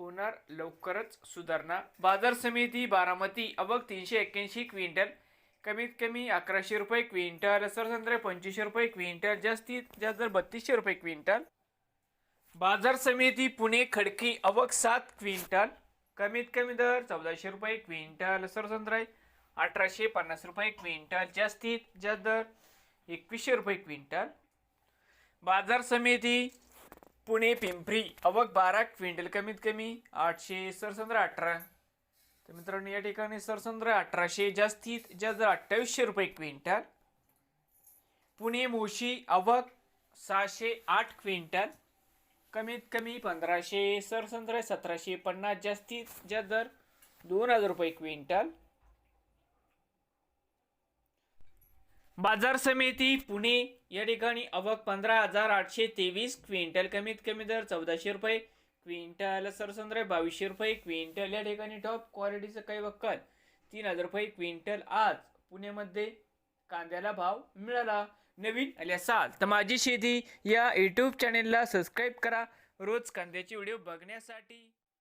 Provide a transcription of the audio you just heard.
होणार लवकरच सुधारणा. बाजार समिती बारामती अवघ तीनशे एक्क्याऐंशी क्विंटल कमीत कमी अकराशे रुपये क्विंटल सरसंत्रे पंचवीसशे रुपये क्विंटल जास्तीत जास्त दर बत्तीसशे रुपये क्विंटल. बाजार समिती पुणे खडकी अवघ सात क्विंटल कमीत कमी दर चौदाशे रुपये क्विंटल सरसंत्रे अठराशे पन्नास रुपये क्विंटल जास्तीत जास्त दर एकवीसशे रुपये क्विंटल. बाजार समिती पुणे पिंपरी. अवघ बारा क्विंटल कमीत कमी आठशे सरसंद्र अठरा. तर मित्रांनो या ठिकाणी सरसंद्र अठराशे जास्तीत जास्त अठ्ठावीसशे रुपये क्विंटल. पुणे मोशी अवघ सहाशे आठ क्विंटल. कमीत कमी पंधराशे सरसंद्र सतराशे पन्नास जास्तीत जास्त दर दोन हजार रुपये क्विंटल. बाजार समिती पुणे या ठिकाणी अवघ पंधरा हजार आठशे तेवीस क्विंटल कमीत कमी दर चौदाशे रुपये क्विंटल सरसंद्र बावीसशे रुपये क्विंटल या ठिकाणी टॉप क्वालिटीचं काही वक्कल तीन हजार रुपये क्विंटल आज पुण्यामध्ये कांद्याला भाव मिळाला. नवीन आले असाल तर माझी शेती या यूट्यूब चॅनेलला सबस्क्राईब करा. रोज कांद्याचे व्हिडिओ बघण्यासाठी.